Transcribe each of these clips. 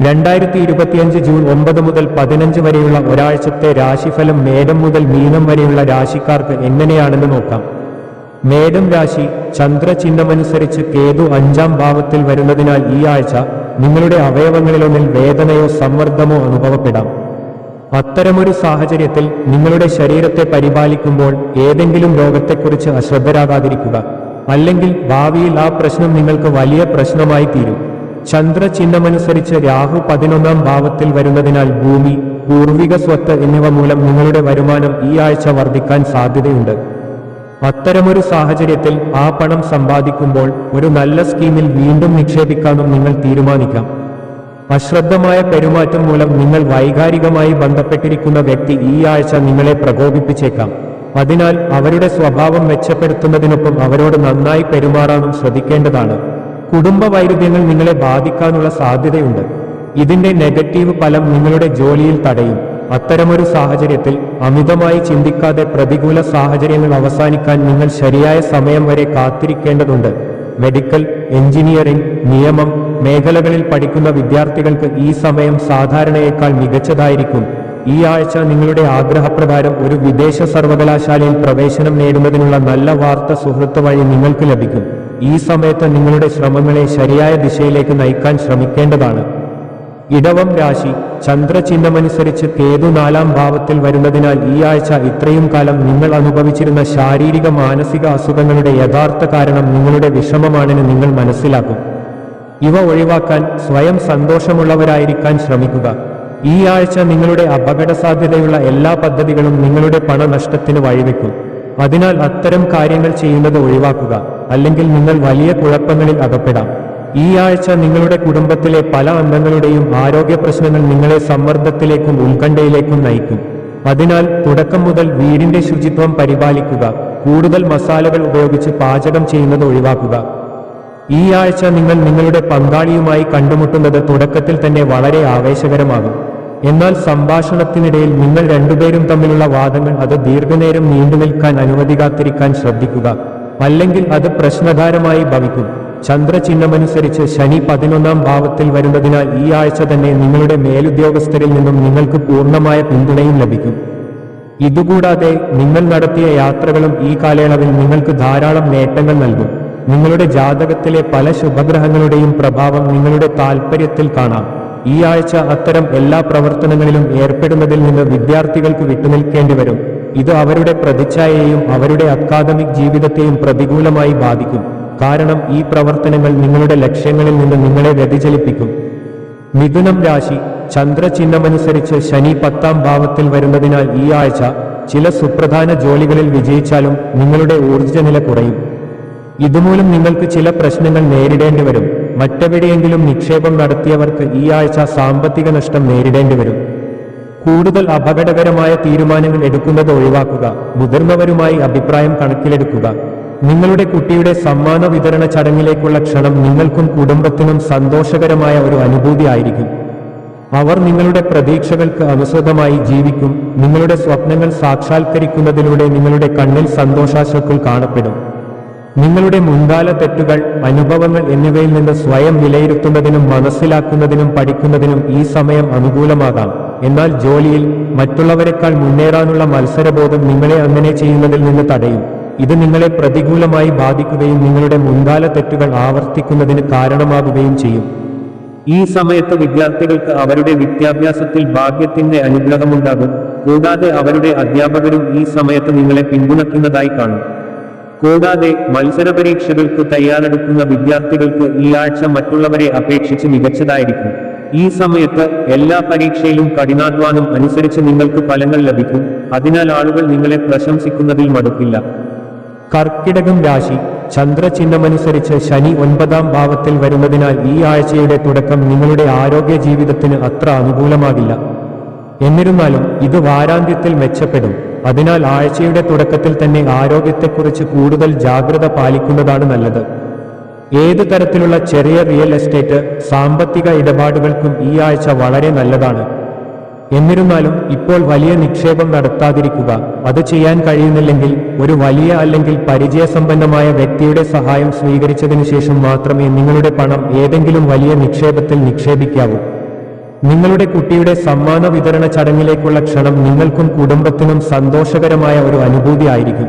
രണ്ടായിരത്തി ഇരുപത്തിയഞ്ച് ജൂൺ ഒമ്പത് മുതൽ പതിനഞ്ച് വരെയുള്ള ഒരാഴ്ചത്തെ രാശിഫലം മേടം മുതൽ മീനം വരെയുള്ള രാശിക്കാർക്ക് എങ്ങനെയാണെന്ന് നോക്കാം. മേടം രാശി ചന്ദ്രചിഹ്നമനുസരിച്ച് കേതു അഞ്ചാം ഭാവത്തിൽ വരുന്നതിനാൽ ഈ ആഴ്ച നിങ്ങളുടെ അവയവങ്ങളിലൊന്നിൽ വേദനയോ സമ്മർദ്ദമോ അനുഭവപ്പെടാം. അത്തരമൊരു സാഹചര്യത്തിൽ നിങ്ങളുടെ ശരീരത്തെ പരിപാലിക്കുമ്പോൾ ഏതെങ്കിലും രോഗത്തെക്കുറിച്ച് അശ്രദ്ധരാകാതിരിക്കുക. അല്ലെങ്കിൽ ഭാവിയിൽ ആ പ്രശ്നം നിങ്ങൾക്ക് വലിയ പ്രശ്നമായി തീരും. ചന്ദ്രചിഹ്നമനുസരിച്ച് രാഹു പതിനൊന്നാം ഭാവത്തിൽ വരുന്നതിനാൽ ഭൂമി പൂർവിക സ്വത്ത് എന്നിവ മൂലം നിങ്ങളുടെ വരുമാനം ഈ ആഴ്ച വർദ്ധിക്കാൻ സാധ്യതയുണ്ട്. അത്തരമൊരു സാഹചര്യത്തിൽ ആ പണം സമ്പാദിക്കുമ്പോൾ ഒരു നല്ല സ്കീമിൽ വീണ്ടും നിക്ഷേപിക്കാനും നിങ്ങൾ തീരുമാനിക്കാം. അശ്രദ്ധമായ പെരുമാറ്റം മൂലം നിങ്ങൾ വൈകാരികമായി ബന്ധപ്പെട്ടിരിക്കുന്ന വ്യക്തി ഈ ആഴ്ച നിങ്ങളെ പ്രകോപിപ്പിച്ചേക്കാം. അതിനാൽ അവരുടെ സ്വഭാവം മെച്ചപ്പെടുത്തുന്നതിനൊപ്പം അവരോട് നന്നായി പെരുമാറാനും ശ്രദ്ധിക്കേണ്ടതാണ്. കുടുംബ വൈരുദ്ധ്യങ്ങൾ നിങ്ങളെ ബാധിക്കാനുള്ള സാധ്യതയുണ്ട്. ഇതിന്റെ നെഗറ്റീവ് ഫലം നിങ്ങളുടെ ജോലിയിൽ തടയും. അത്തരമൊരു സാഹചര്യത്തിൽ അമിതമായി ചിന്തിക്കാതെ പ്രതികൂല സാഹചര്യങ്ങൾ അവസാനിക്കാൻ നിങ്ങൾ ശരിയായ സമയം വരെ കാത്തിരിക്കേണ്ടതുണ്ട്. മെഡിക്കൽ എഞ്ചിനീയറിംഗ് നിയമം മേഖലകളിൽ പഠിക്കുന്ന വിദ്യാർത്ഥികൾക്ക് ഈ സമയം സാധാരണയേക്കാൾ മികച്ചതായിരിക്കും. ഈ ആഴ്ച നിങ്ങളുടെ ആഗ്രഹപ്രകാരം ഒരു വിദേശ സർവകലാശാലയിൽ പ്രവേശനം നേടുന്നതിനുള്ള നല്ല വാർത്ത സുഹൃത്ത് വഴി നിങ്ങൾക്ക് ലഭിക്കും. ഈ സമയത്ത് നിങ്ങളുടെ ശ്രമങ്ങളെ ശരിയായ ദിശയിലേക്ക് നയിക്കാൻ ശ്രമിക്കേണ്ടതാണ്. ഇടവം രാശി ചന്ദ്രചിഹ്നമനുസരിച്ച് കേതു നാലാം ഭാവത്തിൽ വരുന്നതിനാൽ ഈ ആഴ്ച ഇത്രയും കാലം നിങ്ങൾ അനുഭവിച്ചിരുന്ന ശാരീരിക മാനസിക അസുഖങ്ങളുടെ യഥാർത്ഥ കാരണം നിങ്ങളുടെ വിഷമമാണെന്ന് നിങ്ങൾ മനസ്സിലാക്കും. ഇവ ഒഴിവാക്കാൻ സ്വയം സന്തോഷമുള്ളവരായിരിക്കാൻ ശ്രമിക്കുക. ഈ ആഴ്ച നിങ്ങളുടെ അപകട സാധ്യതയുള്ള എല്ലാ പദ്ധതികളും നിങ്ങളുടെ പണനഷ്ടത്തിന് വഴിവെക്കും. അതിനാൽ അത്തരം കാര്യങ്ങൾ ചെയ്യുന്നത് ഒഴിവാക്കുക അല്ലെങ്കിൽ നിങ്ങൾ വലിയ കുഴപ്പങ്ങളിൽ അകപ്പെടാം. ഈ ആഴ്ച നിങ്ങളുടെ കുടുംബത്തിലെ പല അംഗങ്ങളുടെയും ആരോഗ്യ പ്രശ്നങ്ങൾ നിങ്ങളെ സമ്മർദ്ദത്തിലേക്കും ഉത്കണ്ഠയിലേക്കും നയിക്കും. അതിനാൽ തുടക്കം മുതൽ വീടിന്റെ ശുചിത്വം പരിപാലിക്കുക കൂടുതൽ മസാലകൾ ഉപയോഗിച്ച് പാചകം ചെയ്യുന്നത് ഒഴിവാക്കുക. ഈ ആഴ്ച നിങ്ങൾ നിങ്ങളുടെ പങ്കാളിയുമായി കണ്ടുമുട്ടുന്നത് തുടക്കത്തിൽ തന്നെ വളരെ ആവേശകരമാകും. എന്നാൽ സംഭാഷണത്തിനിടയിൽ നിങ്ങൾ രണ്ടുപേരും തമ്മിലുള്ള വാദങ്ങൾ അത് ദീർഘനേരം നീണ്ടുനിൽക്കാൻ അനുവദിക്കാതിരിക്കാൻ ശ്രദ്ധിക്കുക. അല്ലെങ്കിൽ അത് പ്രശ്നകാരമായി ഭവിക്കും. ചന്ദ്രചിഹ്നമനുസരിച്ച് ശനി പതിനൊന്നാം ഭാവത്തിൽ വരുന്നതിനാൽ ഈ ആഴ്ച തന്നെ നിങ്ങളുടെ മേലുദ്യോഗസ്ഥരിൽ നിന്നും നിങ്ങൾക്ക് പൂർണമായ പിന്തുണയും ലഭിക്കും. ഇതുകൂടാതെ നിങ്ങൾ നടത്തിയ യാത്രകളും ഈ കാലയളവിൽ നിങ്ങൾക്ക് ധാരാളം നേട്ടങ്ങൾ നൽകും. നിങ്ങളുടെ ജാതകത്തിലെ പല ശുഭഗ്രഹങ്ങളുടെയും പ്രഭാവം നിങ്ങളുടെ താൽപ്പര്യത്തിൽ കാണാം. ഈ ആഴ്ച അത്തരം എല്ലാ പ്രവർത്തനങ്ങളിലും ഏർപ്പെടുന്നതിൽ നിന്ന് വിദ്യാർത്ഥികൾക്ക് വിട്ടുനിൽക്കേണ്ടി വരും. ഇത് അവരുടെ പ്രതിച്ഛായയെയും അവരുടെ അക്കാദമിക് ജീവിതത്തെയും പ്രതികൂലമായി ബാധിക്കും. കാരണം ഈ പ്രവർത്തനങ്ങൾ നിങ്ങളുടെ ലക്ഷ്യങ്ങളിൽ നിന്ന് നിങ്ങളെ വ്യതിചലിപ്പിക്കും. മിഥുനം രാശി ചന്ദ്രചിഹ്നമനുസരിച്ച് ശനി പത്താം ഭാവത്തിൽ വരുന്നതിനാൽ ഈ ആഴ്ച ചില സുപ്രധാന ജോലികളിൽ വിജയിച്ചാലും നിങ്ങളുടെ ഊർജനില കുറയും. ഇതുമൂലം നിങ്ങൾക്ക് ചില പ്രശ്നങ്ങൾ നേരിടേണ്ടി വരും. മറ്റെവിടെയെങ്കിലും നിക്ഷേപം നടത്തിയവർക്ക് ഈ ആഴ്ച സാമ്പത്തിക നഷ്ടം നേരിടേണ്ടി വരും. കൂടുതൽ അപകടകരമായ തീരുമാനങ്ങൾ എടുക്കുന്നത് ഒഴിവാക്കുക. മുതിർന്നവരുമായി അഭിപ്രായം കണക്കിലെടുക്കുക. നിങ്ങളുടെ കുട്ടിയുടെ സമ്മാന വിതരണ ചടങ്ങിലേക്കുള്ള ക്ഷണം നിങ്ങൾക്കും കുടുംബത്തിനും സന്തോഷകരമായ ഒരു അനുഭൂതി ആയിരിക്കും. അവർ നിങ്ങളുടെ പ്രതീക്ഷകൾക്ക് അനുസൃതമായി ജീവിക്കും. നിങ്ങളുടെ സ്വപ്നങ്ങൾ സാക്ഷാത്കരിക്കുന്നതിലൂടെ നിങ്ങളുടെ കണ്ണിൽ സന്തോഷാശുക്കൾ കാണപ്പെടും. നിങ്ങളുടെ മുൻകാല തെറ്റുകൾ അനുഭവങ്ങൾ എന്നിവയിൽ നിന്ന് സ്വയം വിലയിരുത്തുന്നതിനും മനസ്സിലാക്കുന്നതിനും പഠിക്കുന്നതിനും ഈ സമയം അനുകൂലമാകാം. എന്നാൽ ജോലിയിൽ മറ്റുള്ളവരെക്കാൾ മുന്നേറാനുള്ള മത്സരബോധം നിങ്ങളെ അങ്ങനെ ചെയ്യുന്നതിൽ നിന്ന് തടയും. ഇത് നിങ്ങളെ പ്രതികൂലമായി ബാധിക്കുകയും നിങ്ങളുടെ മുൻകാല തെറ്റുകൾ ആവർത്തിക്കുന്നതിന് കാരണമാകുകയും ചെയ്യും. ഈ സമയത്ത് വിദ്യാർത്ഥികൾക്ക് അവരുടെ വിദ്യാഭ്യാസത്തിൽ ഭാഗ്യത്തിന്റെ അനുഗ്രഹമുണ്ടാകും. കൂടാതെ അവരുടെ അധ്യാപകരും ഈ സമയത്ത് നിങ്ങളെ പിന്തുണയ്ക്കുന്നതായി കാണും. കൂടാതെ മത്സര പരീക്ഷകൾക്ക് തയ്യാറെടുക്കുന്ന വിദ്യാർത്ഥികൾക്ക് ഈ ആഴ്ച മറ്റുള്ളവരെ അപേക്ഷിച്ച് മികച്ചതായിരിക്കും. ഈ സമയത്ത് എല്ലാ പരീക്ഷയിലും കഠിനാധ്വാനം അനുസരിച്ച് നിങ്ങൾക്ക് ഫലങ്ങൾ ലഭിക്കും. അതിനാൽ ആളുകൾ നിങ്ങളെ പ്രശംസിക്കുന്നതിൽ മടുക്കില്ല. കർക്കിടകം രാശി ചന്ദ്രചിഹ്നമനുസരിച്ച് ശനി ഒൻപതാം ഭാവത്തിൽ വരുന്നതിനാൽ ഈ ആഴ്ചയുടെ തുടക്കം നിങ്ങളുടെ ആരോഗ്യ ജീവിതത്തിന് അത്ര അനുകൂലമാകില്ല. എന്നിരുന്നാലും ഇത് വാരാന്ത്യത്തിൽ മെച്ചപ്പെടും. അതിനാൽ ആഴ്ചയുടെ തുടക്കത്തിൽ തന്നെ ആരോഗ്യത്തെക്കുറിച്ച് കൂടുതൽ ജാഗ്രത പാലിക്കുന്നതാണ് നല്ലത്. ഏത് തരത്തിലുള്ള ചെറിയ റിയൽ എസ്റ്റേറ്റ് സാമ്പത്തിക ഇടപാടുകൾക്കും ഈ ആഴ്ച വളരെ നല്ലതാണ്. എന്നിരുന്നാലും ഇപ്പോൾ വലിയ നിക്ഷേപം നടത്താതിരിക്കുക. അത് ചെയ്യാൻ കഴിയുന്നില്ലെങ്കിൽ ഒരു വലിയ അല്ലെങ്കിൽ പരിചയസമ്പന്നമായ വ്യക്തിയുടെ സഹായം സ്വീകരിച്ചതിനു ശേഷം മാത്രമേ നിങ്ങളുടെ പണം ഏതെങ്കിലും വലിയ നിക്ഷേപത്തിൽ നിക്ഷേപിക്കാവൂ. നിങ്ങളുടെ കുട്ടിയുടെ സമ്മാന വിതരണ ചടങ്ങിലേക്കുള്ള ക്ഷണം നിങ്ങൾക്കും കുടുംബത്തിനും സന്തോഷകരമായ ഒരു അനുഭൂതി ആയിരിക്കും.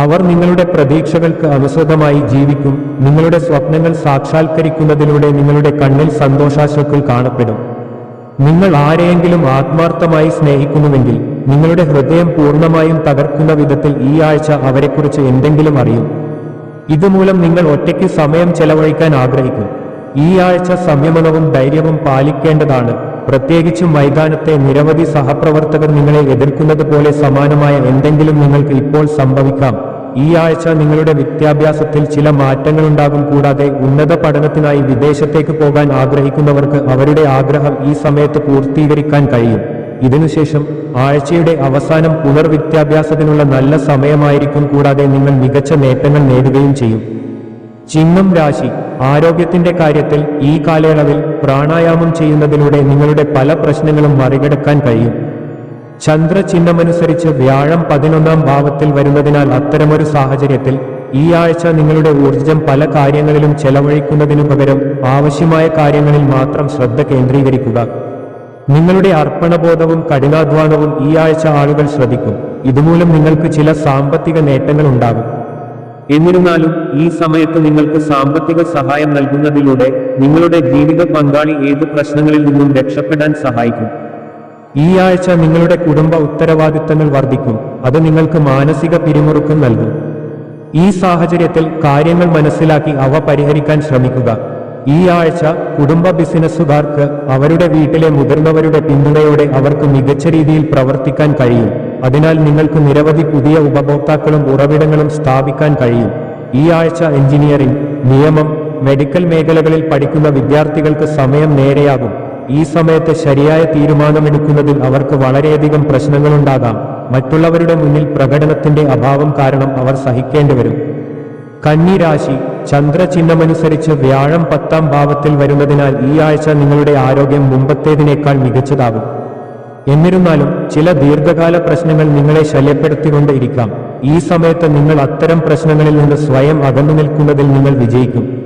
അവർ നിങ്ങളുടെ പ്രതീക്ഷകൾക്ക് അനുസൃതമായി ജീവിക്കും. നിങ്ങളുടെ സ്വപ്നങ്ങൾ സാക്ഷാത്കരിക്കുന്നതിലൂടെ നിങ്ങളുടെ കണ്ണിൽ സന്തോഷാശുക്കൾ കാണപ്പെടും. നിങ്ങൾ ആരെയെങ്കിലും ആത്മാർത്ഥമായി സ്നേഹിക്കുന്നുവെങ്കിൽ നിങ്ങളുടെ ഹൃദയം പൂർണമായും തകർക്കുന്ന വിധത്തിൽ ഈ ആഴ്ച അവരെക്കുറിച്ച് എന്തെങ്കിലും അറിയും. ഇതുമൂലം നിങ്ങൾ ഒറ്റയ്ക്ക് സമയം ചെലവഴിക്കാൻ ആഗ്രഹിക്കും. ഈ ആഴ്ച സംയമനവും ധൈര്യവും പാലിക്കേണ്ടതാണ്. പ്രത്യേകിച്ചും മൈതാനത്തെ നിരവധി സഹപ്രവർത്തകർ നിങ്ങളെ എതിർക്കുന്നത് പോലെ സമാനമായ എന്തെങ്കിലും നിങ്ങൾക്ക് ഇപ്പോൾ സംഭവിക്കാം. ഈ ആഴ്ച നിങ്ങളുടെ വിദ്യാഭ്യാസത്തിൽ ചില മാറ്റങ്ങളുണ്ടാകും കൂടാതെ ഉന്നത പഠനത്തിനായി വിദേശത്തേക്ക് പോകാൻ ആഗ്രഹിക്കുന്നവർക്ക് അവരുടെ ആഗ്രഹം ഈ സമയത്ത് പൂർത്തീകരിക്കാൻ കഴിയും. ഇതിനുശേഷം ആഴ്ചയുടെ അവസാനം പുനർവിദ്യാഭ്യാസത്തിനുള്ള നല്ല സമയമായിരിക്കും കൂടാതെ നിങ്ങൾ മികച്ച നേട്ടങ്ങൾ നേടുകയും ചെയ്യും. ചിങ്ങം രാശി. ആരോഗ്യത്തിന്റെ കാര്യത്തിൽ ഈ കാലയളവിൽ പ്രാണായാമം ചെയ്യുന്നതിലൂടെ നിങ്ങളുടെ പല പ്രശ്നങ്ങളും മറികടക്കാൻ കഴിയും. ചന്ദ്രചിഹ്നമനുസരിച്ച് വ്യാഴം പതിനൊന്നാം ഭാവത്തിൽ വരുന്നതിനാൽ അത്തരമൊരു സാഹചര്യത്തിൽ ഈ ആഴ്ച നിങ്ങളുടെ ഊർജം പല കാര്യങ്ങളിലും ചെലവഴിക്കുന്നതിനു പകരം ആവശ്യമായ കാര്യങ്ങളിൽ മാത്രം ശ്രദ്ധ കേന്ദ്രീകരിക്കുക. നിങ്ങളുടെ അർപ്പണബോധവും കഠിനാധ്വാനവും ഈ ആഴ്ച ആളുകൾ ശ്രദ്ധിക്കും. ഇതുമൂലം നിങ്ങൾക്ക് ചില സാമ്പത്തിക നേട്ടങ്ങൾ ഉണ്ടാകും. എന്നിരുന്നാലും ഈ സമയത്ത് നിങ്ങൾക്ക് സാമ്പത്തിക സഹായം നൽകുന്നതിലൂടെ നിങ്ങളുടെ ജീവിത പങ്കാളി ഏത് പ്രശ്നങ്ങളിൽ നിന്നും രക്ഷപ്പെടാൻ സഹായിക്കും. ഈ ആഴ്ച നിങ്ങളുടെ കുടുംബ ഉത്തരവാദിത്തങ്ങൾ വർദ്ധിക്കും. അത് നിങ്ങൾക്ക് മാനസിക പിരിമുറുക്കം നൽകും. ഈ സാഹചര്യത്തിൽ കാര്യങ്ങൾ മനസ്സിലാക്കി അവ പരിഹരിക്കാൻ ശ്രമിക്കുക. ഈ ആഴ്ച കുടുംബ ബിസിനസ്സുകാർക്ക് അവരുടെ വീട്ടിലെ മുതിർന്നവരുടെ പിന്തുണയോടെ അവർക്ക് മികച്ച രീതിയിൽ പ്രവർത്തിക്കാൻ കഴിയും. അതിനാൽ നിങ്ങൾക്ക് നിരവധി പുതിയ ഉപഭോക്താക്കളും ഉറവിടങ്ങളും സ്ഥാപിക്കാൻ കഴിയും. ഈ ആഴ്ച എഞ്ചിനീയറിംഗ് നിയമം മെഡിക്കൽ മേഖലകളിൽ പഠിക്കുന്ന വിദ്യാർത്ഥികൾക്ക് സമയം നേരെയാകും. ഈ സമയത്ത് ശരിയായ തീരുമാനമെടുക്കുന്നതിൽ അവർക്ക് വളരെയധികം പ്രശ്നങ്ങളുണ്ടാകാം. മറ്റുള്ളവരുടെ മുന്നിൽ പ്രകടനത്തിന്റെ അഭാവം കാരണം അവർ സഹിക്കേണ്ടി വരും. കന്നിരാശി ചന്ദ്രചിഹ്നമനുസരിച്ച് വ്യാഴം പത്താം ഭാവത്തിൽ വരുന്നതിനാൽ ഈ ആഴ്ച നിങ്ങളുടെ ആരോഗ്യം മുമ്പത്തേതിനേക്കാൾ മികച്ചതാകും. എന്നിരുന്നാലും ചില ദീർഘകാല പ്രശ്നങ്ങൾ നിങ്ങളെ ശല്യപ്പെടുത്തിക്കൊണ്ടേയിരിക്കാം ഈ സമയത്ത് നിങ്ങൾ അത്തരം പ്രശ്നങ്ങളിൽ നിന്ന് സ്വയം അകന്നു നിൽക്കുന്നതിൽ നിങ്ങൾ വിജയിക്കും.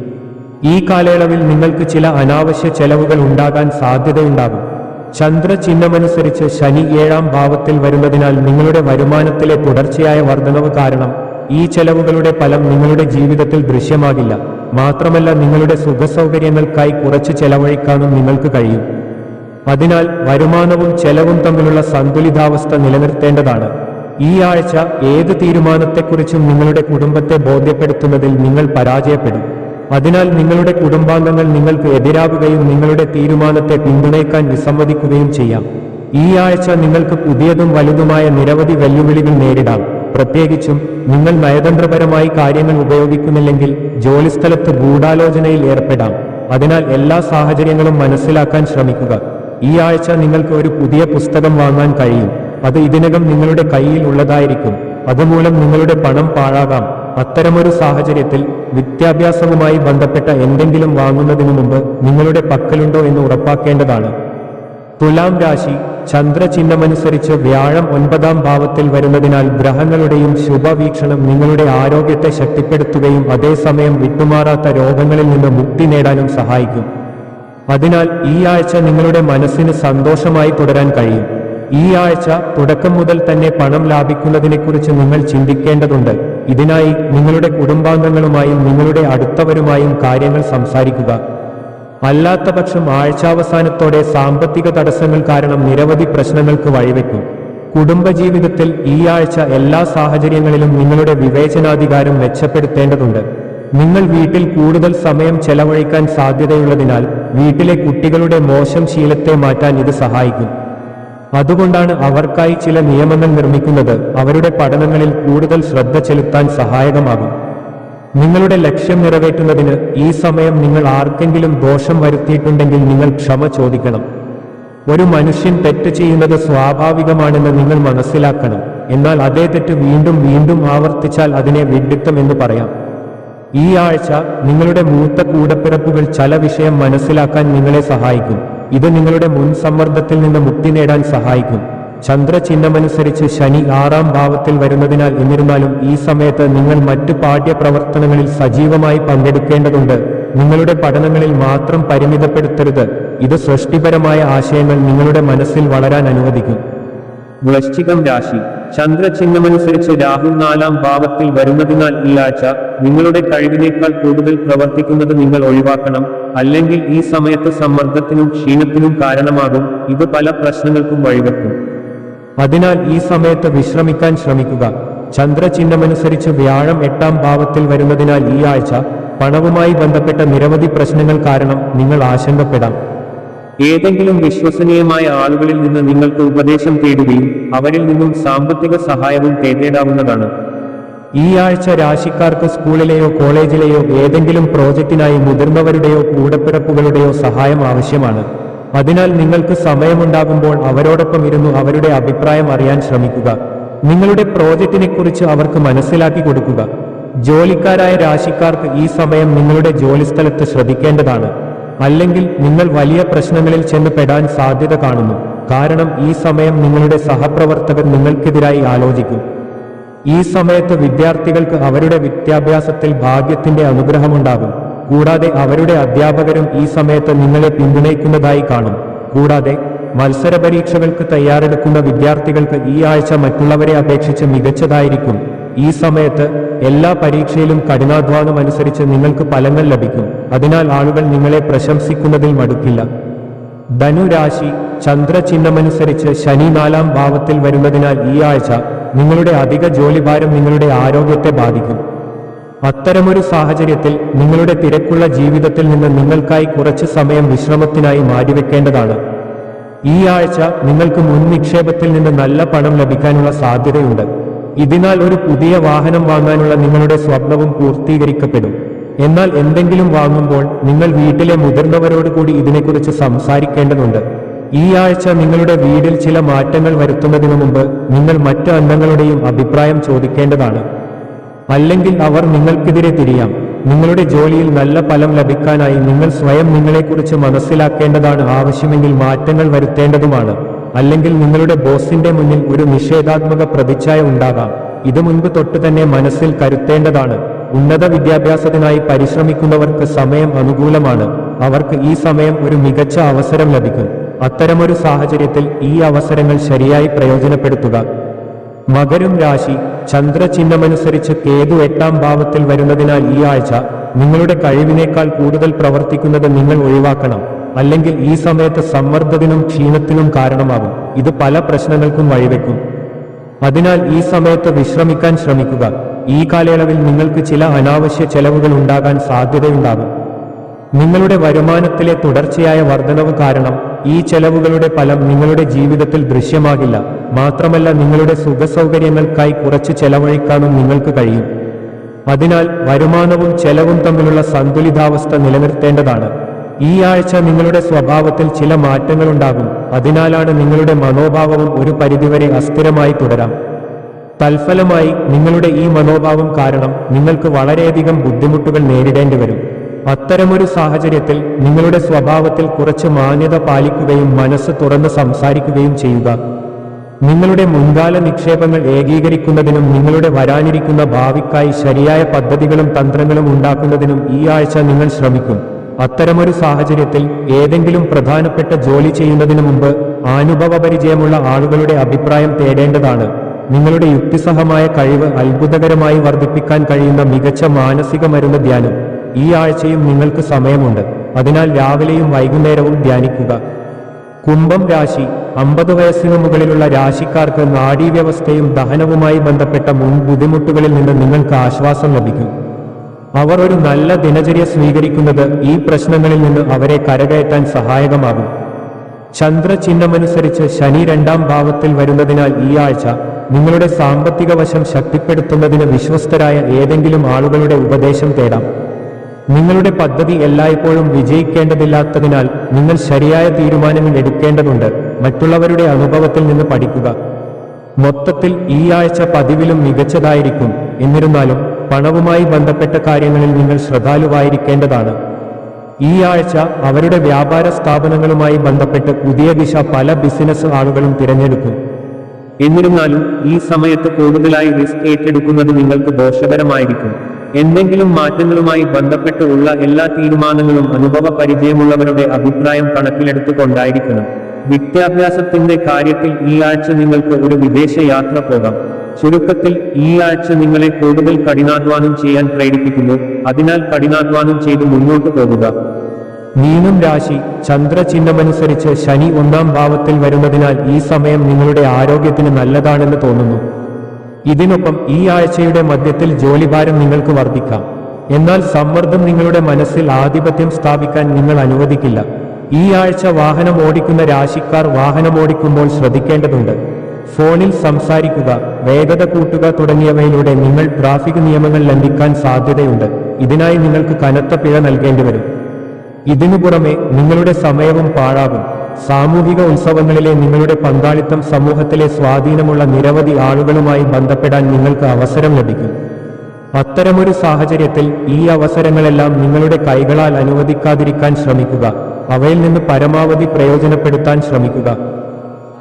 ഈ കാലയളവിൽ നിങ്ങൾക്ക് ചില അനാവശ്യ ചെലവുകൾ ഉണ്ടാകാൻ സാധ്യതയുണ്ടാകും. ചന്ദ്രചിഹ്നമനുസരിച്ച് ശനി ഏഴാം ഭാവത്തിൽ വരുന്നതിനാൽ നിങ്ങളുടെ വരുമാനത്തിലെ തുടർച്ചയായ വർധനവ് കാരണം ഈ ചെലവുകളുടെ ഫലം നിങ്ങളുടെ ജീവിതത്തിൽ ദൃശ്യമാകില്ല. മാത്രമല്ല നിങ്ങളുടെ സുഖസൗകര്യങ്ങൾക്കായി കുറച്ച് ചെലവഴിക്കാനും നിങ്ങൾക്ക് കഴിയും. അതിനാൽ വരുമാനവും ചെലവും തമ്മിലുള്ള സന്തുലിതാവസ്ഥ നിലനിർത്തേണ്ടതാണ്. ഈ ആഴ്ച ഏത് തീരുമാനത്തെക്കുറിച്ചും നിങ്ങളുടെ കുടുംബത്തെ ബോധ്യപ്പെടുത്തുന്നതിൽ നിങ്ങൾ പരാജയപ്പെടും. അതിനാൽ നിങ്ങളുടെ കുടുംബാംഗങ്ങൾ നിങ്ങൾക്ക് എതിരാകുകയും നിങ്ങളുടെ തീരുമാനത്തെ പിന്തുണയ്ക്കാൻ വിസമ്മതിക്കുകയും ചെയ്യാം. ഈ ആഴ്ച നിങ്ങൾക്ക് പുതിയതും വലുതുമായ നിരവധി വെല്ലുവിളികൾ നേരിടാം. പ്രത്യേകിച്ചും നിങ്ങൾ നയതന്ത്രപരമായി കാര്യങ്ങൾ ഉപയോഗിക്കുന്നില്ലെങ്കിൽ ജോലിസ്ഥലത്ത് ഗൂഢാലോചനയിൽ ഏർപ്പെടാം. അതിനാൽ എല്ലാ സാഹചര്യങ്ങളും മനസ്സിലാക്കാൻ ശ്രമിക്കുക. ഈ ആഴ്ച നിങ്ങൾക്ക് ഒരു പുതിയ പുസ്തകം വാങ്ങാൻ കഴിയും. അത് ഇതിനകം നിങ്ങളുടെ കയ്യിൽ ഉള്ളതായിരിക്കും. അതുമൂലം നിങ്ങളുടെ പണം പാഴാകാം. അത്തരമൊരു സാഹചര്യത്തിൽ വിദ്യാഭ്യാസവുമായി ബന്ധപ്പെട്ട എന്തെങ്കിലും വാങ്ങുന്നതിനു മുമ്പ് നിങ്ങളുടെ പക്കലുണ്ടോ എന്ന് ഉറപ്പാക്കേണ്ടതാണ്. തുലാം രാശി ചന്ദ്രചിഹ്നമനുസരിച്ച് വ്യാഴം ഒൻപതാം ഭാവത്തിൽ വരുന്നതിനാൽ ഗ്രഹങ്ങളുടെയും ശുഭവീക്ഷണം നിങ്ങളുടെ ആരോഗ്യത്തെ ശക്തിപ്പെടുത്തുകയും അതേസമയം വിട്ടുമാറാത്ത രോഗങ്ങളിൽ നിന്ന് മുക്തി നേടാനും സഹായിക്കും. അതിനാൽ ഈ ആഴ്ച നിങ്ങളുടെ മനസ്സിന് സന്തോഷമായി തുടരാൻ കഴിയും. ഈ ആഴ്ച തുടക്കം മുതൽ തന്നെ പണം ലാഭിക്കുന്നതിനെക്കുറിച്ച് നിങ്ങൾ ചിന്തിക്കേണ്ടതുണ്ട്. ഇതിനായി നിങ്ങളുടെ കുടുംബാംഗങ്ങളുമായും നിങ്ങളുടെ അടുത്തവരുമായും കാര്യങ്ങൾ സംസാരിക്കുക. അല്ലാത്തപക്ഷം ആഴ്ചാവസാനത്തോടെ സാമ്പത്തിക തടസ്സങ്ങൾ കാരണം നിരവധി പ്രശ്നങ്ങൾക്ക് വഴിവെക്കും. കുടുംബജീവിതത്തിൽ ഈ ആഴ്ച എല്ലാ സാഹചര്യങ്ങളിലും നിങ്ങളുടെ വിവേചനാധികാരം മെച്ചപ്പെടുത്തേണ്ടതുണ്ട്. നിങ്ങൾ വീട്ടിൽ കൂടുതൽ സമയം ചെലവഴിക്കാൻ സാധ്യതയുള്ളതിനാൽ വീട്ടിലെ കുട്ടികളുടെ മോശം ശീലത്തെ മാറ്റാൻ ഇത് സഹായിക്കും. അതുകൊണ്ടാണ് അവർക്കായി ചില നിയമങ്ങൾ നിർമ്മിക്കുന്നത് അവരുടെ പഠനങ്ങളിൽ കൂടുതൽ ശ്രദ്ധ ചെലുത്താൻ സഹായകമാകും. നിങ്ങളുടെ ലക്ഷ്യം നിറവേറ്റുന്നതിന് ഈ സമയം നിങ്ങൾ ആർക്കെങ്കിലും ദോഷം വരുത്തിയിട്ടുണ്ടെങ്കിൽ നിങ്ങൾ ക്ഷമ ചോദിക്കണം. ഒരു മനുഷ്യൻ തെറ്റ് ചെയ്യുന്നത് സ്വാഭാവികമാണെന്ന് നിങ്ങൾ മനസ്സിലാക്കണം. എന്നാൽ അതേ തെറ്റ് വീണ്ടും വീണ്ടും ആവർത്തിച്ചാൽ അതിനെ വിഡിത്തം എന്ന് പറയാം. ഈ ആഴ്ച നിങ്ങളുടെ മൂത്ത കൂടപ്പിറപ്പുകൾ ചില വിഷയം മനസ്സിലാക്കാൻ നിങ്ങളെ സഹായിക്കും. ഇത് നിങ്ങളുടെ മുൻ സമ്മർദ്ദത്തിൽ നിന്ന് മുക്തി നേടാൻ സഹായിക്കും. ചന്ദ്രചിഹ്നമനുസരിച്ച് ശനി ആറാം ഭാവത്തിൽ വരുന്നതിനാൽ എന്നിരുന്നാലും ഈ സമയത്ത് നിങ്ങൾ മറ്റു പാഠ്യപ്രവർത്തനങ്ങളിൽ സജീവമായി പങ്കെടുക്കേണ്ടതുണ്ട്. നിങ്ങളുടെ പഠനങ്ങളിൽ മാത്രം പരിമിതപ്പെടുത്തരുത്. ഇത് സൃഷ്ടിപരമായ ആശയങ്ങൾ നിങ്ങളുടെ മനസ്സിൽ വളരാൻ അനുവദിക്കും. വൃശ്ചികം രാശി. ചന്ദ്രചിഹ്നമനുസരിച്ച് രാഹു നാലാം ഭാവത്തിൽ വരുന്നതിനാൽ ഈ ആഴ്ച നിങ്ങളുടെ കഴിവിനേക്കാൾ കൂടുതൽ പ്രവർത്തിക്കുന്നത് നിങ്ങൾ ഒഴിവാക്കണം. അല്ലെങ്കിൽ ഈ സമയത്ത് സമ്മർദ്ദത്തിനും ക്ഷീണത്തിനും കാരണമാകും. ഇത് പല പ്രശ്നങ്ങൾക്കും വഴിവെക്കും. അതിനാൽ ഈ സമയത്ത് വിശ്രമിക്കാൻ ശ്രമിക്കുക. ചന്ദ്രചിഹ്നമനുസരിച്ച് വ്യാഴം എട്ടാം ഭാവത്തിൽ വരുന്നതിനാൽ ഈ ആഴ്ച പണവുമായി ബന്ധപ്പെട്ട നിരവധി പ്രശ്നങ്ങൾ കാരണം നിങ്ങൾ ആശങ്കപ്പെടാം. ഏതെങ്കിലും വിശ്വസനീയമായ ആളുകളിൽ നിന്ന് നിങ്ങൾക്ക് ഉപദേശം തേടുകയും അവരിൽ നിന്നും സാമ്പത്തിക സഹായവും തേടേണ്ടാവുന്നതാണ് ഈ ആഴ്ച രാശിക്കാർക്ക് സ്കൂളിലെയോ കോളേജിലെയോ ഏതെങ്കിലും പ്രോജക്റ്റിനായി മുതിർന്നവരുടെയോ കൂടപ്പിറപ്പുകളുടെയോ സഹായം ആവശ്യമാണ്. അതിനാൽ നിങ്ങൾക്ക് സമയമുണ്ടാകുമ്പോൾ അവരോടൊപ്പം ഇരുന്നു അവരുടെ അഭിപ്രായം അറിയാൻ ശ്രമിക്കുക. നിങ്ങളുടെ പ്രോജക്റ്റിനെക്കുറിച്ച് അവർക്ക് മനസ്സിലാക്കി കൊടുക്കുക. ജോലിക്കാരായ രാശിക്കാർക്ക് ഈ സമയം നിങ്ങളുടെ ജോലിസ്ഥലത്ത് ശ്രദ്ധിക്കേണ്ടതാണ്. അല്ലെങ്കിൽ നിങ്ങൾ വലിയ പ്രശ്നങ്ങളിൽ ചെന്ന് പെടാൻ സാധ്യത കാണുന്നു. കാരണം ഈ സമയം നിങ്ങളുടെ സഹപ്രവർത്തകർ നിങ്ങൾക്കെതിരായി ആലോചിക്കും. ഈ സമയത്ത് വിദ്യാർത്ഥികൾക്ക് അവരുടെ വിദ്യാഭ്യാസത്തിൽ ഭാഗ്യത്തിന്റെ അനുഗ്രഹമുണ്ടാകും. കൂടാതെ അവരുടെ അധ്യാപകരും ഈ സമയത്ത് നിങ്ങളെ പിന്തുണയ്ക്കുന്നതായി കാണും. കൂടാതെ മത്സര പരീക്ഷകൾക്ക് തയ്യാറെടുക്കുന്ന വിദ്യാർത്ഥികൾക്ക് ഈ ആഴ്ച മറ്റുള്ളവരെ അപേക്ഷിച്ച് മികച്ചതായിരിക്കും. ഈ സമയത്ത് എല്ലാ പരീക്ഷയിലും കഠിനാധ്വാനം അനുസരിച്ച് നിങ്ങൾക്ക് ഫലങ്ങൾ ലഭിക്കും. അതിനാൽ ആളുകൾ നിങ്ങളെ പ്രശംസിക്കുന്നതിൽ മടുക്കില്ല. ധനുരാശി ചന്ദ്രചിഹ്നമനുസരിച്ച് ശനി നാലാം ഭാവത്തിൽ വരുന്നതിനാൽ ഈ ആഴ്ച നിങ്ങളുടെ അധിക ജോലിഭാരം നിങ്ങളുടെ ആരോഗ്യത്തെ ബാധിക്കും. അത്തരമൊരു സാഹചര്യത്തിൽ നിങ്ങളുടെ തിരക്കുള്ള ജീവിതത്തിൽ നിന്ന് നിങ്ങൾക്കായി കുറച്ച് സമയം വിശ്രമത്തിനായി മാറ്റിവെക്കേണ്ടതാണ്. ഈ ആഴ്ച നിങ്ങൾക്ക് മുൻ നിക്ഷേപത്തിൽ നിന്ന് നല്ല പണം ലഭിക്കാനുള്ള സാധ്യതയുണ്ട്. ഇതിനാൽ ഒരു പുതിയ വാഹനം വാങ്ങാനുള്ള നിങ്ങളുടെ സ്വപ്നവും പൂർത്തീകരിക്കപ്പെടും. എന്നാൽ എന്തെങ്കിലും വാങ്ങുമ്പോൾ നിങ്ങൾ വീട്ടിലെ മുതിർന്നവരോട് കൂടി ഇതിനെക്കുറിച്ച് സംസാരിക്കേണ്ടതുണ്ട്. ഈ ആഴ്ച നിങ്ങളുടെ വീടിൽ ചില മാറ്റങ്ങൾ വരുത്തുന്നതിനു മുമ്പ് നിങ്ങൾ മറ്റു അംഗങ്ങളുടെയും അഭിപ്രായം ചോദിക്കേണ്ടതാണ്. അല്ലെങ്കിൽ അവർ നിങ്ങൾക്കെതിരെ തിരിയാം. നിങ്ങളുടെ ജോലിയിൽ നല്ല ഫലം ലഭിക്കാനായി നിങ്ങൾ സ്വയം നിങ്ങളെക്കുറിച്ച് മനസ്സിലാക്കേണ്ടതാണ് ആവശ്യമെങ്കിൽ മാറ്റങ്ങൾ വരുത്തേണ്ടതുമാണ്. അല്ലെങ്കിൽ നിങ്ങളുടെ ബോസിന്റെ മുന്നിൽ ഒരു നിഷേധാത്മക പ്രതിച്ഛായ ഉണ്ടാകാം. ഇത് മുൻപ് തൊട്ട് തന്നെ മനസ്സിൽ കരുത്തേണ്ടതാണ്. ഉന്നത വിദ്യാഭ്യാസത്തിനായി പരിശ്രമിക്കുന്നവർക്ക് സമയം അനുകൂലമാണ്. അവർക്ക് ഈ സമയം ഒരു മികച്ച അവസരം ലഭിക്കും. അത്തരമൊരു സാഹചര്യത്തിൽ ഈ അവസരങ്ങൾ ശരിയായി പ്രയോജനപ്പെടുത്തുക. മകരം രാശി ചന്ദ്രചിഹ്നമനുസരിച്ച് കേതു എട്ടാം ഭാവത്തിൽ വരുന്നതിനാൽ ഈ ആഴ്ച നിങ്ങളുടെ കഴിവിനേക്കാൾ കൂടുതൽ പ്രവർത്തിക്കുന്നത് നിങ്ങൾ ഒഴിവാക്കണം. അല്ലെങ്കിൽ ഈ സമയത്ത് സമ്മർദ്ദത്തിനും ക്ഷീണത്തിനും കാരണമാകും. ഇത് പല പ്രശ്നങ്ങൾക്കും വഴിവെക്കും. അതിനാൽ ഈ സമയത്ത് വിശ്രമിക്കാൻ ശ്രമിക്കുക. ഈ കാലയളവിൽ നിങ്ങൾക്ക് ചില അനാവശ്യ ചെലവുകൾ ഉണ്ടാകാൻ സാധ്യതയുണ്ടാകും. നിങ്ങളുടെ വരുമാനത്തിലെ തുടർച്ചയായ വർധനവ് കാരണം ഈ ചെലവുകളുടെ ഫലം നിങ്ങളുടെ ജീവിതത്തിൽ ദൃശ്യമാകില്ല. മാത്രമല്ല നിങ്ങളുടെ സുഖസൗകര്യങ്ങൾക്കായി കുറച്ച് ചെലവഴിക്കാനും നിങ്ങൾക്ക് കഴിയും. അതിനാൽ വരുമാനവും ചെലവും തമ്മിലുള്ള സന്തുലിതാവസ്ഥ നിലനിർത്തേണ്ടതാണ്. ഈ ആഴ്ച നിങ്ങളുടെ സ്വഭാവത്തിൽ ചില മാറ്റങ്ങളുണ്ടാകും. അതിനാലാണ് നിങ്ങളുടെ മനോഭാവവും ഒരു പരിധിവരെ അസ്ഥിരമായി തുടരാം. തൽഫലമായി നിങ്ങളുടെ ഈ മനോഭാവം കാരണം നിങ്ങൾക്ക് വളരെയധികം ബുദ്ധിമുട്ടുകൾ നേരിടേണ്ടി വരും. അത്തരമൊരു സാഹചര്യത്തിൽ നിങ്ങളുടെ സ്വഭാവത്തിൽ കുറച്ച് മാന്യത പാലിക്കുകയും മനസ്സ് തുറന്ന് സംസാരിക്കുകയും ചെയ്യുക. നിങ്ങളുടെ മുൻകാല നിക്ഷേപങ്ങൾ ഏകീകരിക്കുന്നതിനും നിങ്ങളുടെ വരാനിരിക്കുന്ന ഭാവിക്കായി ശരിയായ പദ്ധതികളും തന്ത്രങ്ങളും ഉണ്ടാക്കുന്നതിനും ഈ ആഴ്ച നിങ്ങൾ ശ്രമിക്കും. അത്തരമൊരു സാഹചര്യത്തിൽ ഏതെങ്കിലും പ്രധാനപ്പെട്ട ജോലി ചെയ്യുന്നതിനു മുമ്പ് അനുഭവ പരിചയമുള്ള ആളുകളുടെ അഭിപ്രായം തേടേണ്ടതാണ്. നിങ്ങളുടെ യുക്തിസഹമായ കഴിവ് അത്ഭുതകരമായി വർദ്ധിപ്പിക്കാൻ കഴിയുന്ന മികച്ച മാനസിക മരുന്ന് ധ്യാനം. ഈ ആഴ്ചയും നിങ്ങൾക്ക് സമയമുണ്ട്. അതിനാൽ രാവിലെയും വൈകുന്നേരവും ധ്യാനിക്കുക. കുംഭം രാശി അമ്പത് വയസ്സിന് മുകളിലുള്ള രാശിക്കാർക്ക് നാഡീവ്യവസ്ഥയും ദഹനവുമായി ബന്ധപ്പെട്ട മുൻ ബുദ്ധിമുട്ടുകളിൽ നിന്ന് നിങ്ങൾക്ക് ആശ്വാസം ലഭിക്കും. അവർ ഒരു നല്ല ദിനചര്യ സ്വീകരിക്കുന്നത് ഈ പ്രശ്നങ്ങളിൽ നിന്ന് അവരെ കരകയറ്റാൻ സഹായകമാകും. ചന്ദ്രചിഹ്നമനുസരിച്ച് ശനി രണ്ടാം ഭാവത്തിൽ വരുന്നതിനാൽ ഈ ആഴ്ച നിങ്ങളുടെ സാമ്പത്തിക വശം ശക്തിപ്പെടുത്തുന്നതിന് വിശ്വസ്തരായ ഏതെങ്കിലും ആളുകളുടെ ഉപദേശം തേടാം. നിങ്ങളുടെ പദ്ധതി എല്ലായ്പ്പോഴും വിജയിക്കേണ്ടതില്ലാത്തതിനാൽ നിങ്ങൾ ശരിയായ തീരുമാനങ്ങൾ എടുക്കേണ്ടതുണ്ട്. മറ്റുള്ളവരുടെ അനുഭവത്തിൽ നിന്ന് പഠിക്കുക. മൊത്തത്തിൽ ഈ ആഴ്ച പതിവിലും മികച്ചതായിരിക്കും. എന്നിരുന്നാലും പണവുമായി ബന്ധപ്പെട്ട കാര്യങ്ങളിൽ നിങ്ങൾ ശ്രദ്ധാലുവായിരിക്കേണ്ടതാണ്. ഈ ആഴ്ച അവരുടെ വ്യാപാര സ്ഥാപനങ്ങളുമായി ബന്ധപ്പെട്ട് പുതിയ ദിശ പല ബിസിനസ് ആളുകളും തിരഞ്ഞെടുക്കും. എന്നിരുന്നാലും ഈ സമയത്ത് കൂടുതലായി റിസ്ക് ഏറ്റെടുക്കുന്നത് നിങ്ങൾക്ക് ദോഷകരമായിരിക്കും. എന്തെങ്കിലും മാറ്റങ്ങളുമായി ബന്ധപ്പെട്ട് ഉള്ള എല്ലാ തീരുമാനങ്ങളും അനുഭവ പരിചയമുള്ളവരുടെ അഭിപ്രായം കണക്കിലെടുത്തുകൊണ്ടായിരിക്കണം. വിദ്യാഭ്യാസത്തിന്റെ കാര്യത്തിൽ ഈ ആഴ്ച നിങ്ങൾക്ക് ഒരു വിദേശ യാത്ര പോകാം. ചുരുക്കത്തിൽ ഈ ആഴ്ച നിങ്ങളെ കൂടുതൽ കഠിനാധ്വാനം ചെയ്യാൻ പ്രേരിപ്പിക്കുന്നു. അതിനാൽ കഠിനാധ്വാനം ചെയ്ത് മുന്നോട്ട് പോകുക. മീനം രാശി ചന്ദ്രചിഹ്നമനുസരിച്ച് ശനി ഒന്നാം ഭാവത്തിൽ വരുന്നതിനാൽ ഈ സമയം നിങ്ങളുടെ ആരോഗ്യത്തിന് നല്ലതാണെന്ന് തോന്നുന്നു. ഇതിനൊപ്പം ഈ ആഴ്ചയുടെ മധ്യത്തിൽ ജോലിഭാരം നിങ്ങൾക്ക് വർദ്ധിക്കാം. എന്നാൽ സമ്മർദ്ദം നിങ്ങളുടെ മനസ്സിൽ ആധിപത്യം സ്ഥാപിക്കാൻ നിങ്ങൾ അനുവദിക്കില്ല. ഈ ആഴ്ച വാഹനം ഓടിക്കുന്ന രാശിക്കാർ വാഹനം ഓടിക്കുമ്പോൾ ശ്രദ്ധിക്കേണ്ടതുണ്ട്. ഫോണിൽ സംസാരിക്കുക വേഗത കൂട്ടുക തുടങ്ങിയവയിലൂടെ നിങ്ങൾ ട്രാഫിക് നിയമങ്ങൾ ലംഘിക്കാൻ സാധ്യതയുണ്ട്. ഇതിനായി നിങ്ങൾക്ക് കനത്ത പിഴ നൽകേണ്ടി വരും. ഇതിനു പുറമെ നിങ്ങളുടെ സമയവും പാഴാകും. സാമൂഹിക ഉത്സവങ്ങളിലെ നിങ്ങളുടെ പങ്കാളിത്തം സമൂഹത്തിലെ സ്വാധീനമുള്ള നിരവധി ആളുകളുമായി ബന്ധപ്പെടാൻ നിങ്ങൾക്ക് അവസരം ലഭിക്കും. അത്തരമൊരു സാഹചര്യത്തിൽ ഈ അവസരങ്ങളെല്ലാം നിങ്ങളുടെ കൈകളാൽ അനുവദിക്കാതിരിക്കാൻ ശ്രമിക്കുക. അവയിൽ നിന്ന് പരമാവധി പ്രയോജനപ്പെടുത്താൻ ശ്രമിക്കുക.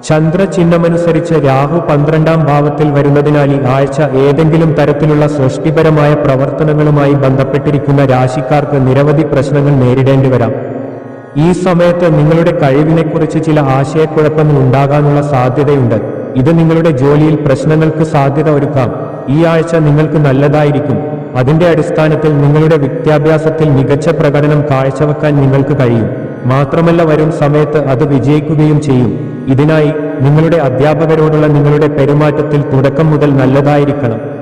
ചന്ദ്രചിഹ്നമനുസരിച്ച് രാഹു പന്ത്രണ്ടാം ഭാവത്തിൽ വരുന്നതിനാൽ ഈ ആഴ്ച ഏതെങ്കിലും തരത്തിലുള്ള സൃഷ്ടിപരമായ പ്രവർത്തനങ്ങളുമായി ബന്ധപ്പെട്ടിരിക്കുന്ന രാശിക്കാർക്ക് നിരവധി പ്രശ്നങ്ങൾ നേരിടേണ്ടി വരാം. ഈ സമയത്ത് നിങ്ങളുടെ കഴിവിനെക്കുറിച്ച് ചില ആശയക്കുഴപ്പങ്ങൾ ഉണ്ടാകാനുള്ള സാധ്യതയുണ്ട്. ഇത് നിങ്ങളുടെ ജോലിയിൽ പ്രശ്നങ്ങൾക്ക് സാധ്യത ഒരുക്കാം. ഈ ആഴ്ച നിങ്ങൾക്ക് നല്ലതായിരിക്കും. അതിന്റെ അടിസ്ഥാനത്തിൽ നിങ്ങളുടെ വിദ്യാഭ്യാസത്തിൽ മികച്ച പ്രകടനം കാഴ്ചവെക്കാൻ നിങ്ങൾക്ക് കഴിയും. മാത്രമല്ല വരും സമയത്ത് അത് വിജയിക്കുകയും ചെയ്യും. ഇതിനായി നിങ്ങളുടെ അധ്യാപകരോടുള്ള നിങ്ങളുടെ പെരുമാറ്റത്തിൽ തുടക്കം മുതൽ നല്ലതായിരിക്കണം.